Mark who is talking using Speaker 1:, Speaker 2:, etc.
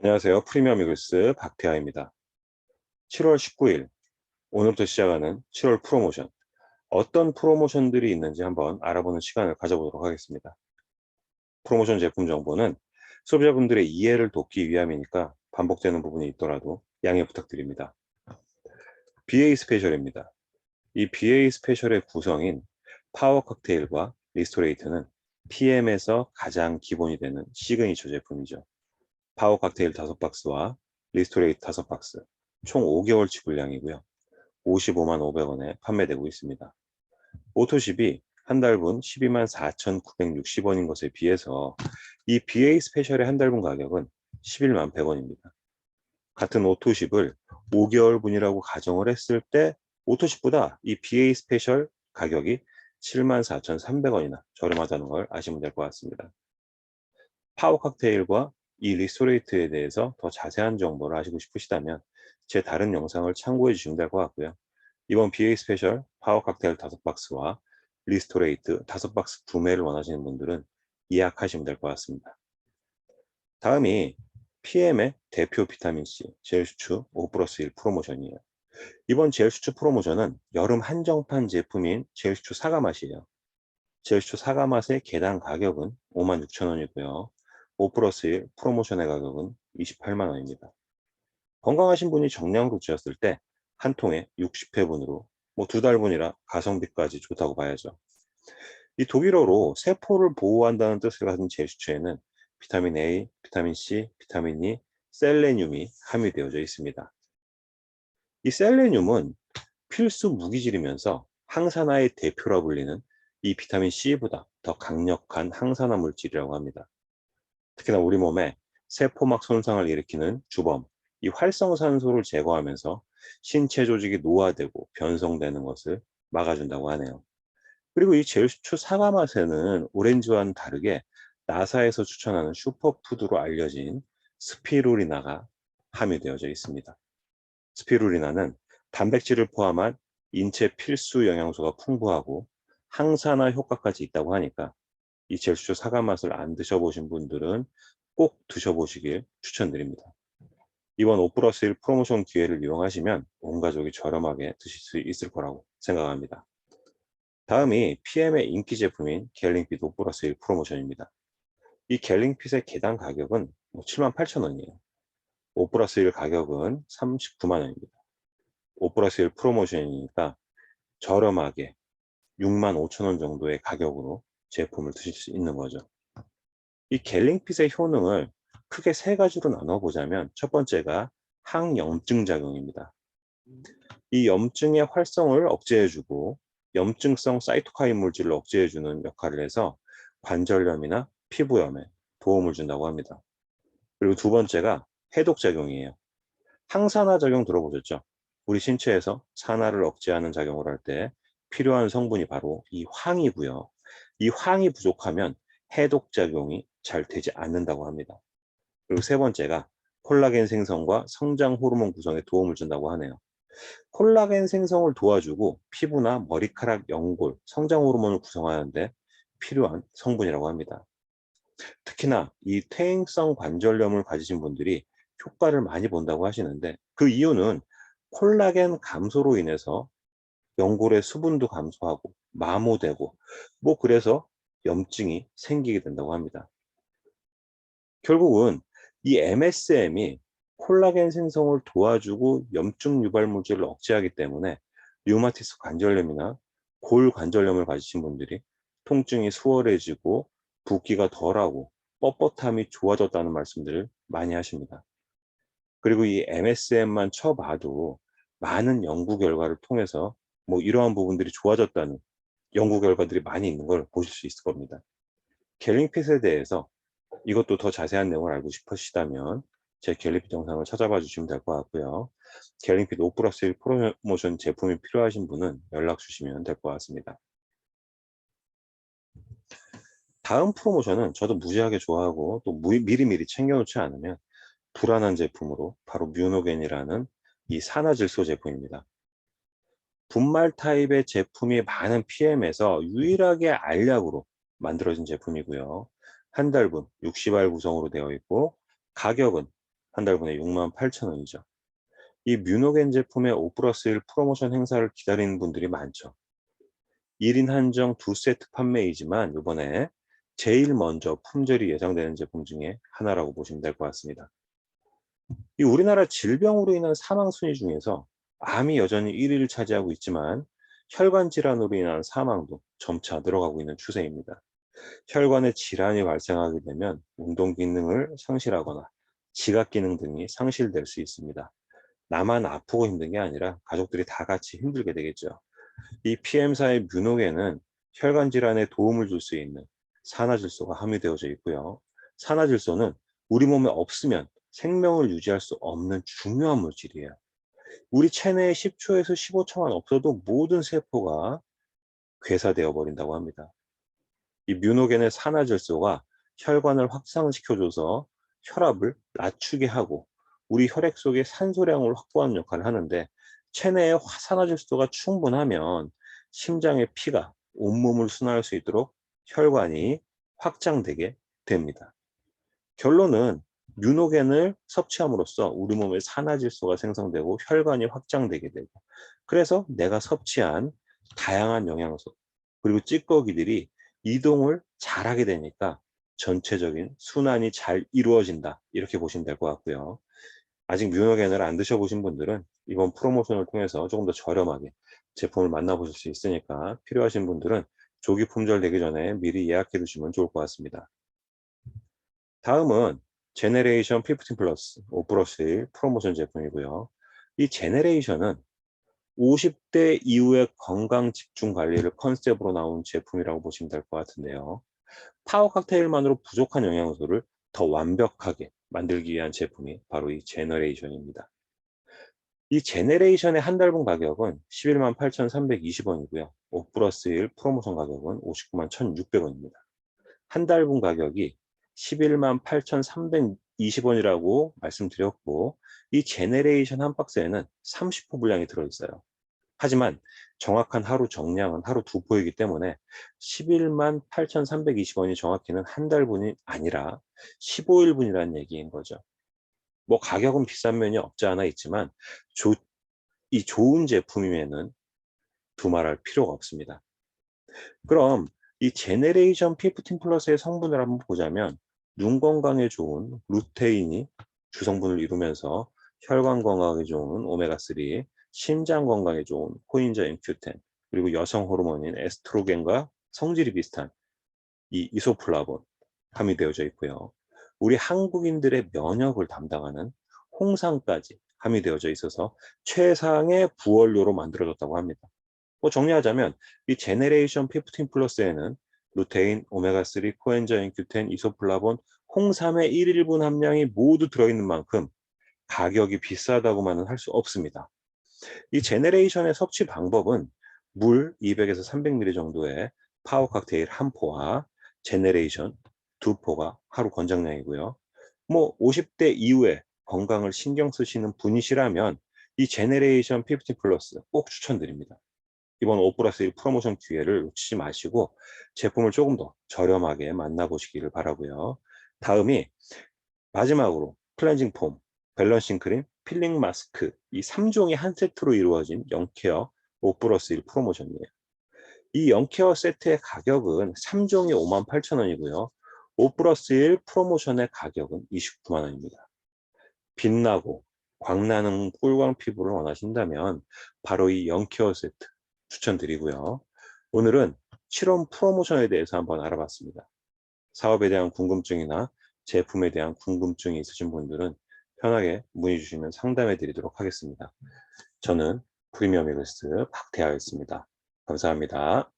Speaker 1: 안녕하세요. 프리미엄 이글스 박태하입니다. 7월 19일, 오늘부터 시작하는 7월 프로모션. 어떤 프로모션들이 있는지 한번 알아보는 시간을 가져보도록 하겠습니다. 프로모션 제품 정보는 소비자분들의 이해를 돕기 위함이니까 반복되는 부분이 있더라도 양해 부탁드립니다. BA 스페셜입니다. 이 BA 스페셜의 구성인 파워 칵테일과 리스토레이트는 PM에서 가장 기본이 되는 시그니처 제품이죠. 파워 칵테일 5박스와 리스토레이트 5박스 총 5개월치 분량이고요. 55만 500원에 판매되고 있습니다. 오토십이 한 달분 12만 4,960원인 것에 비해서 이 BA 스페셜의 한 달분 가격은 11만 100원입니다. 같은 오토십을 5개월분이라고 가정을 했을 때 오토십보다 이 BA 스페셜 가격이 74,300원이나 저렴하다는 걸 아시면 될 것 같습니다. 파워 칵테일과 이 리스토레이트에 대해서 더 자세한 정보를 아시고 싶으시다면 제 다른 영상을 참고해 주시면 될 것 같고요. 이번 BA 스페셜 파워 칵테일 5박스와 리스토레이트 5박스 구매를 원하시는 분들은 예약하시면 될 것 같습니다. 다음이 PM의 대표 비타민C 젤수추 5 플러스 1 프로모션이에요. 이번 젤수추 프로모션은 여름 한정판 제품인 젤수추 사과 맛이에요. 젤수추 사과 맛의 개당 가격은 56,000원이고요. 5 플러스 1 프로모션의 가격은 28만 원입니다. 건강하신 분이 쥐었을 때 한 통에 60회분으로 뭐 두 달분이라 가성비까지 좋다고 봐야죠. 이 독일어로 세포를 보호한다는 뜻을 가진 제수추에는 비타민 A, 비타민 C, 비타민 E, 셀레늄이 함유되어져 있습니다. 이 셀레늄은 필수 무기질이면서 항산화의 대표라 불리는 이 비타민 C보다 더 강력한 항산화 물질이라고 합니다. 특히나 우리 몸에 세포막 손상을 일으키는 주범, 이 활성산소를 제거하면서 신체 조직이 노화되고 변성되는 것을 막아준다고 하네요. 그리고 이 젤슈추 사과 맛에는 오렌지와는 다르게 나사에서 추천하는 슈퍼푸드로 알려진 스피루리나가 함유되어져 있습니다. 스피루리나는 단백질을 포함한 인체 필수 영양소가 풍부하고 항산화 효과까지 있다고 하니까 이 젤슈 사과 맛을 안 드셔보신 분들은 꼭 드셔보시길 추천드립니다. 이번 5 플러스 1 프로모션 기회를 이용하시면 온 가족이 저렴하게 드실 수 있을 거라고 생각합니다. 다음이 PM의 인기 제품인 갤링핏 5 플러스 1 프로모션입니다. 이 갤링핏의 개당 가격은 78,000원이에요. 5 플러스 1 가격은 39만 원입니다. 5 플러스 1 프로모션이니까 저렴하게 6만 5천 원 정도의 가격으로 제품을 드실 수 있는 거죠. 이 갤링핏의 효능을 크게 세 가지로 나눠보자면 첫 번째가 항염증 작용입니다. 이 염증의 활성을 억제해주고 염증성 사이토카인 물질을 억제해주는 역할을 해서 관절염이나 피부염에 도움을 준다고 합니다. 그리고 두 번째가 해독 작용이에요. 항산화 작용 들어보셨죠? 우리 신체에서 산화를 억제하는 작용을 할 때 필요한 성분이 바로 이 황이고요. 이 황이 부족하면 해독 작용이 잘 되지 않는다고 합니다. 그리고 세 번째가 콜라겐 생성과 성장 호르몬 구성에 도움을 준다고 하네요. 콜라겐 생성을 도와주고 피부나 머리카락 연골, 성장 호르몬을 구성하는데 필요한 성분이라고 합니다. 특히나 이 퇴행성 관절염을 가지신 분들이 효과를 많이 본다고 하시는데 그 이유는 콜라겐 감소로 인해서 연골의 수분도 감소하고 마모되고 뭐 그래서 염증이 생기게 된다고 합니다. 결국은 이 MSM이 콜라겐 생성을 도와주고 염증 유발 물질을 억제하기 때문에 류마티스 관절염이나 골 관절염을 가지신 분들이 통증이 수월해지고 붓기가 덜하고 뻣뻣함이 좋아졌다는 말씀들을 많이 하십니다. 그리고 이 MSM만 쳐봐도 많은 연구 결과를 통해서 뭐 이러한 부분들이 좋아졌다는 연구 결과들이 많이 있는 걸 보실 수 있을 겁니다. 갤링핏에 대해서 이것도 더 자세한 내용을 알고 싶으시다면 제 갤링핏 영상을 찾아봐 주시면 될 것 같고요. 갤링핏 5 플러스 1 프로모션 제품이 필요하신 분은 연락 주시면 될 것 같습니다. 다음 프로모션은 저도 무지하게 좋아하고 또 미리미리 챙겨놓지 않으면 불안한 제품으로 바로 뮤노겐이라는 이 산화질소 제품입니다. 분말 타입의 제품이 많은 PM에서 유일하게 알약으로 만들어진 제품이고요. 한 달분 60알 구성으로 되어 있고 가격은 한 달분에 68,000원이죠. 이 뮤노겐 제품의 5 플러스 1 프로모션 행사를 기다리는 분들이 많죠. 1인 한정 두 세트 판매이지만 이번에 제일 먼저 품절이 예상되는 제품 중에 하나라고 보시면 될 것 같습니다. 이 우리나라 질병으로 인한 사망 순위 중에서 암이 여전히 1위를 차지하고 있지만 혈관 질환으로 인한 사망도 점차 늘어가고 있는 추세입니다. 혈관에 질환이 발생하게 되면 운동 기능을 상실하거나 지각 기능 등이 상실될 수 있습니다. 나만 아프고 힘든 게 아니라 가족들이 다 같이 힘들게 되겠죠. 이 PM사의 뮤노겐은 혈관 질환에 도움을 줄 수 있는 산화질소가 함유되어져 있고요. 산화질소는 우리 몸에 없으면 생명을 유지할 수 없는 중요한 물질이에요. 우리 체내에 10초에서 15초만 없어도 모든 세포가 괴사되어 버린다고 합니다. 이 뮤노겐의 산화질소가 혈관을 확장시켜줘서 혈압을 낮추게 하고 우리 혈액 속에 산소량을 확보하는 역할을 하는데 체내에 산화질소가 충분하면 심장의 피가 온몸을 순환할 수 있도록 혈관이 확장되게 됩니다. 결론은 뮤노겐을 섭취함으로써 우리 몸에 산화질소가 생성되고 혈관이 확장되게 되고 그래서 내가 섭취한 다양한 영양소 그리고 찌꺼기들이 이동을 잘하게 되니까 전체적인 순환이 잘 이루어진다 이렇게 보시면 될 것 같고요. 아직 뮤노겐을 안 드셔보신 분들은 이번 프로모션을 통해서 조금 더 저렴하게 제품을 만나보실 수 있으니까 필요하신 분들은 조기 품절 되기 전에 미리 예약해 두시면 좋을 것 같습니다. 다음은 제네레이션 15 플러스 5 플러스 1 프로모션 제품이고요. 이 제네레이션은 50대 이후의 건강 집중 관리를 컨셉으로 나온 제품이라고 보시면 될 것 같은데요. 파워 칵테일만으로 부족한 영양소를 더 완벽하게 만들기 위한 제품이 바로 이 제너레이션입니다. 이 제네레이션의 한 달분 가격은 11만 8,320원이고요. 5 플러스 1 프로모션 가격은 59만 1,600원입니다. 한 달분 가격이 11만 8,320원이라고 말씀드렸고 이 제네레이션 한 박스에는 30포 분량이 들어있어요. 하지만 정확한 하루 정량은 하루 두 포이기 때문에 11만 8,320원이 정확히는 한 달분이 아니라 15일분이라는 얘기인 거죠. 뭐 가격은 비싼 면이 없지 않아 있지만 조, 이 좋은 제품이면은 두말할 필요가 없습니다. 그럼 이 제네레이션 15 플러스의 성분을 한번 보자면 눈 건강에 좋은 루테인이 주성분을 이루면서 혈관 건강에 좋은 오메가3, 심장 건강에 좋은 코인저인 큐텐, 그리고 여성 호르몬인 에스트로겐과 성질이 비슷한 이 이소플라본 함유되어져 있고요. 우리 한국인들의 면역을 담당하는 홍삼까지 함유되어져 있어서 최상의 부원료로 만들어졌다고 합니다. 뭐 정리하자면 이 제네레이션 15 플러스에는 루테인, 오메가3, 코엔자인 큐텐, 이소플라본, 홍삼의 1일분 함량이 모두 들어있는 만큼 가격이 비싸다고만은 할 수 없습니다. 이 제네레이션의 섭취 방법은 물 200에서 300ml 정도의 파워 칵테일 한 포와 제네레이션 두 포가 하루 권장량이고요. 뭐 50대 이후에 건강을 신경 쓰시는 분이시라면 이 제네레이션 50 플러스 꼭 추천드립니다. 이번 5 플러스 1 프로모션 기회를 놓치지 마시고 제품을 조금 더 저렴하게 만나보시기를 바라고요. 다음이 마지막으로 클렌징 폼, 밸런싱 크림, 필링 마스크 이 3종이 한 세트로 이루어진 영케어 5 플러스 1 프로모션이에요. 이 영케어 세트의 가격은 3종이 58,000원이고요. 5 플러스 1 프로모션의 가격은 29만원입니다. 빛나고 광나는 꿀광 피부를 원하신다면 바로 이 영케어 세트 추천드리고요. 오늘은 7원 프로모션에 대해서 한번 알아봤습니다. 사업에 대한 궁금증이나 제품에 대한 궁금증이 있으신 분들은 편하게 문의 주시면 상담해 드리도록 하겠습니다. 저는 프리미엄 이글스 박태하였습니다. 감사합니다.